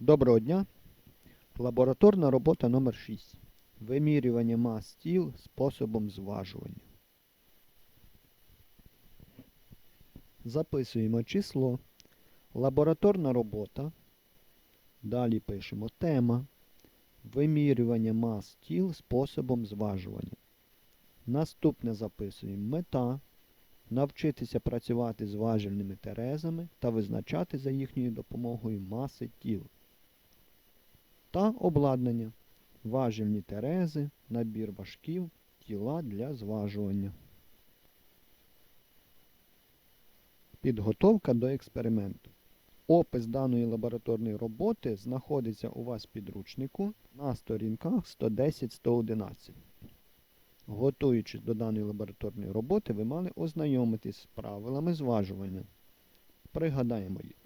Доброго дня. Лабораторна робота номер 6. Вимірювання мас тіл способом зважування. Записуємо число. Лабораторна робота. Далі пишемо тема. Вимірювання мас тіл способом зважування. Наступне записуємо мета. Навчитися працювати з важельними терезами та визначати за їхньою допомогою маси тіл. Та обладнання. Важельні терези, набір важків, тіла для зважування. Підготовка до експерименту. Опис даної лабораторної роботи знаходиться у вас в підручнику на сторінках 110-111. Готуючись до даної лабораторної роботи, ви мали ознайомитись з правилами зважування. Пригадаємо їх.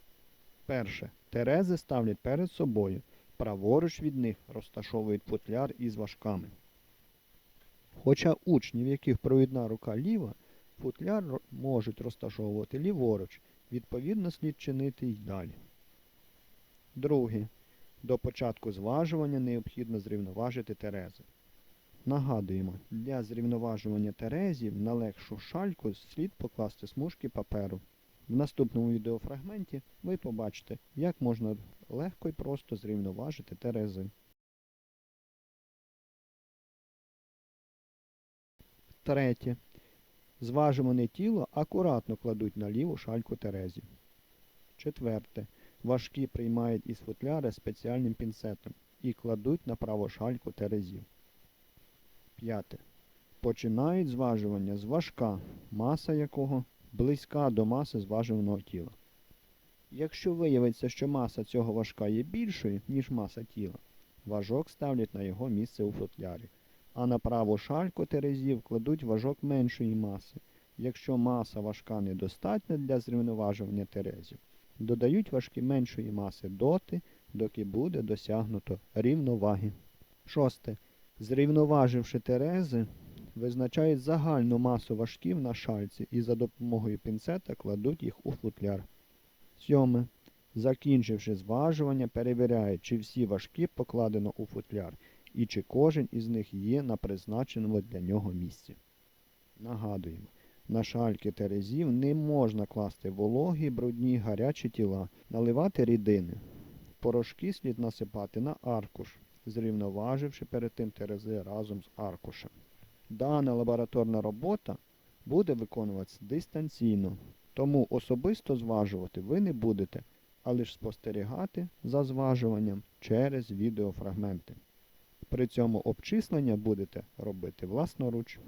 Перше. Терези ставлять перед собою. Праворуч від них розташовують футляр із важками. Хоча учні, в яких провідна рука ліва, футляр можуть розташовувати ліворуч, відповідно слід чинити й далі. Друге. До початку зважування необхідно зрівноважити терези. Нагадуємо, для зрівноважування терезів на легшу шальку слід покласти смужки паперу. В наступному відеофрагменті ви побачите, як можна легко і просто зрівноважити терези. Третє. Зважуване тіло акуратно кладуть на ліву шальку терезів. Четверте. Важкі приймають із футляра спеціальним пінцетом і кладуть на праву шальку терезів. П'яте. Починають зважування з важка, маса якого близька до маси зважуваного тіла. Якщо виявиться, що маса цього важка є більшою, ніж маса тіла, важок ставлять на його місце у футлярі, а на праву шальку терезів кладуть важок меншої маси. Якщо маса важка недостатня для зрівноважування терезів, додають важкі меншої маси доти, доки буде досягнуто рівноваги. Шосте. Зрівноваживши терези, визначають загальну масу важків на шальці і за допомогою пінцета кладуть їх у футляр. Сьоме. Закінчивши зважування, перевіряють, чи всі важкі покладено у футляр і чи кожен із них є на призначеному для нього місці. Нагадуємо, на шальки терезів не можна класти вологі, брудні, гарячі тіла, наливати рідини. Порошки слід насипати на аркуш, зрівноваживши перед тим терези разом з аркушем. Дана лабораторна робота буде виконуватися дистанційно, тому особисто зважувати ви не будете, а лише спостерігати за зважуванням через відеофрагменти. При цьому обчислення будете робити власноруч.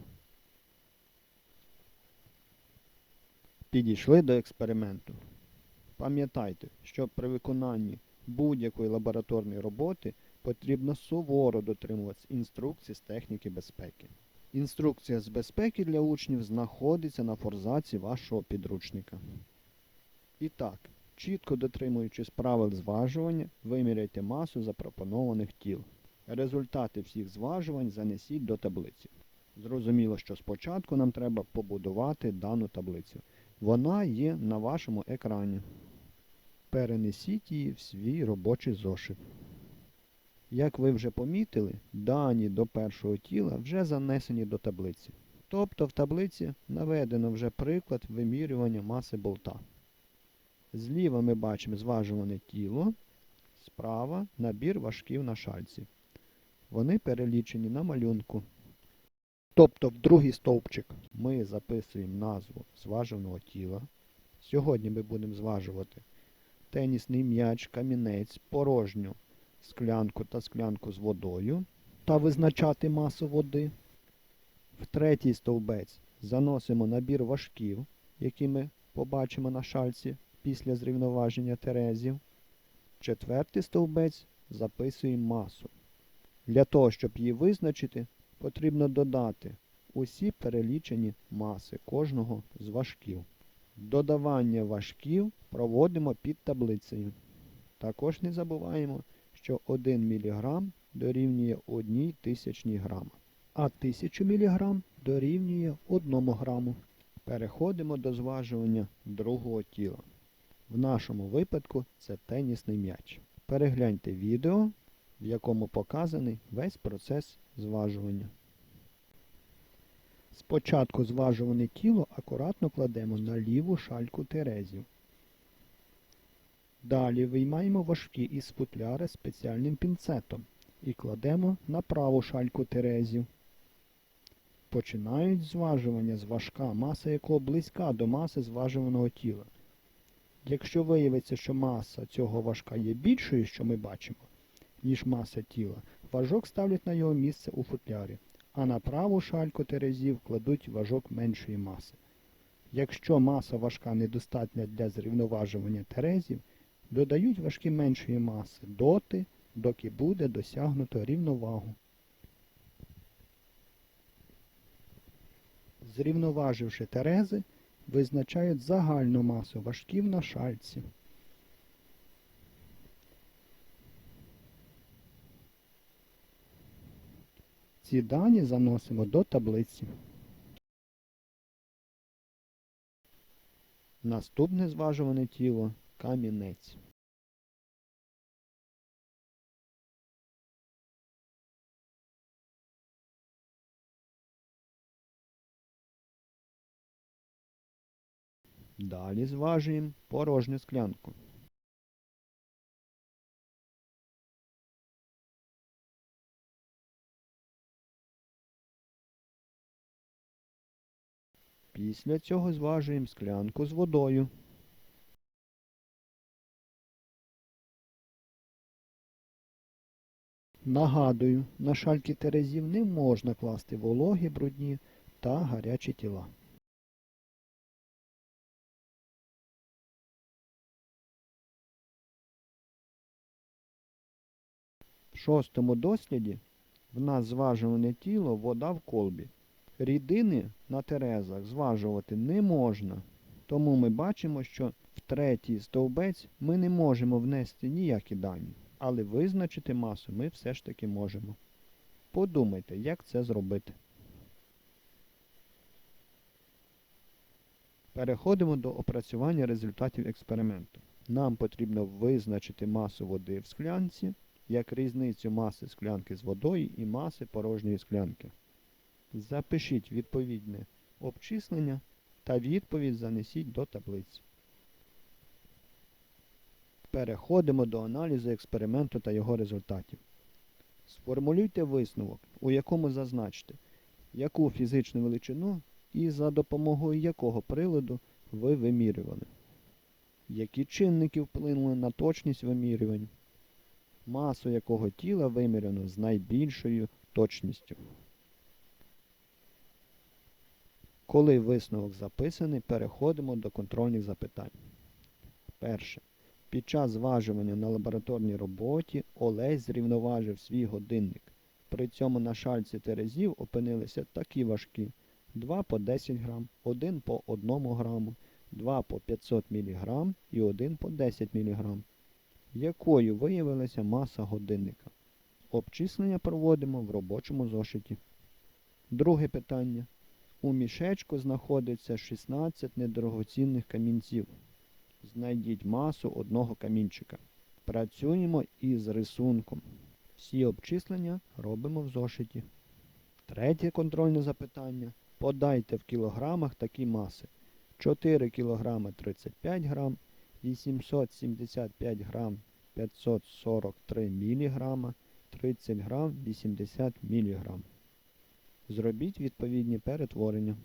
Підійшли до експерименту. Пам'ятайте, що при виконанні будь-якої лабораторної роботи потрібно суворо дотримуватися інструкцій з техніки безпеки. Інструкція з безпеки для учнів знаходиться на форзаці вашого підручника. І так, чітко дотримуючись правил зважування, виміряйте масу запропонованих тіл. Результати всіх зважувань занесіть до таблиці. Зрозуміло, що спочатку нам треба побудувати дану таблицю. Вона є на вашому екрані. Перенесіть її в свій робочий зошит. Як ви вже помітили, дані до першого тіла вже занесені до таблиці. Тобто в таблиці наведено вже приклад вимірювання маси болта. Зліва ми бачимо зважуване тіло, справа набір важків на шальці. Вони перелічені на малюнку. Тобто в другий стовпчик ми записуємо назву зважуваного тіла. Сьогодні ми будемо зважувати тенісний м'яч, камінець, порожню склянку та склянку з водою та визначати масу води. В третій стовбець заносимо набір важків, які ми побачимо на шальці після зрівноваження терезів. Четвертий стовбець записуємо масу. Для того, щоб її визначити, потрібно додати усі перелічені маси кожного з важків. Додавання важків проводимо під таблицею. Також не забуваємо, що 1 мг дорівнює 1 тисячній грама, а 1000 мг дорівнює 1 граму. Переходимо до зважування другого тіла. В нашому випадку це тенісний м'яч. Перегляньте відео, в якому показаний весь процес зважування. Спочатку зважуване тіло акуратно кладемо на ліву шальку терезів. Далі виймаємо важкі із футляра спеціальним пінцетом і кладемо на праву шальку терезів. Починають зважування з важка, маса якого близька до маси зважуваного тіла. Якщо виявиться, що маса цього важка є більшою, що ми бачимо, ніж маса тіла, важок ставлять на його місце у футлярі, а на праву шальку терезів кладуть важок меншої маси. Якщо маса важка недостатня для зрівноважування терезів, додають важкі меншої маси доти, доки буде досягнуто рівновагу. Зрівноваживши терези, визначають загальну масу важків на шальці. Ці дані заносимо до таблиці. Наступне зважуване тіло камінець. Далі зважуємо порожню склянку. Після цього зважуємо склянку з водою. Нагадую, на шальки терезів не можна класти вологі, брудні та гарячі тіла. В шостому досліді в нас зважуване тіло вода в колбі. Рідини на терезах зважувати не можна. Тому ми бачимо, що в третій стовбець ми не можемо внести ніякі дані, але визначити масу ми все ж таки можемо. Подумайте, як це зробити. Переходимо до опрацювання результатів експерименту. Нам потрібно визначити масу води в склянці, як різницю маси склянки з водою і маси порожньої склянки. Запишіть відповідне обчислення та відповідь занесіть до таблиці. Переходимо до аналізу експерименту та його результатів. Сформулюйте висновок, у якому зазначте, яку фізичну величину і за допомогою якого приладу ви вимірювали, які чинники вплинули на точність вимірювань, масу якого тіла виміряно з найбільшою точністю. Коли висновок записаний, переходимо до контрольних запитань. Перше. Під час зважування на лабораторній роботі Олесь зрівноважив свій годинник. При цьому на шальці терезів опинилися такі важкі 2 по 10 грам, 1 по 1 граму, 2 по 500 мг і 1 по 10 мг. Якою виявилася маса годинника? Обчислення проводимо в робочому зошиті. Друге питання. У мішечку знаходиться 16 недорогоцінних камінців. Знайдіть масу одного камінчика. Працюємо із рисунком. Всі обчислення робимо в зошиті. Третє контрольне запитання. Подайте в кілограмах такі маси. 4 кг 35 грам, 875 грам 543 мг, 30 грам 80 мг. Зробіть відповідні перетворення.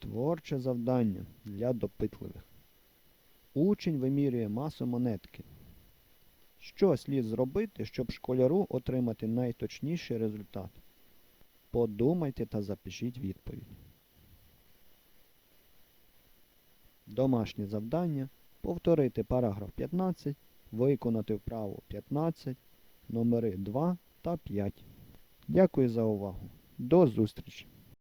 Творче завдання для допитливих. Учень вимірює масу монетки. Що слід зробити, щоб школяру отримати найточніший результат? Подумайте та запишіть відповідь. Домашнє завдання. Повторити параграф 15, виконати вправу 15, номери 2 та 5. Дякую за увагу. До зустрічі!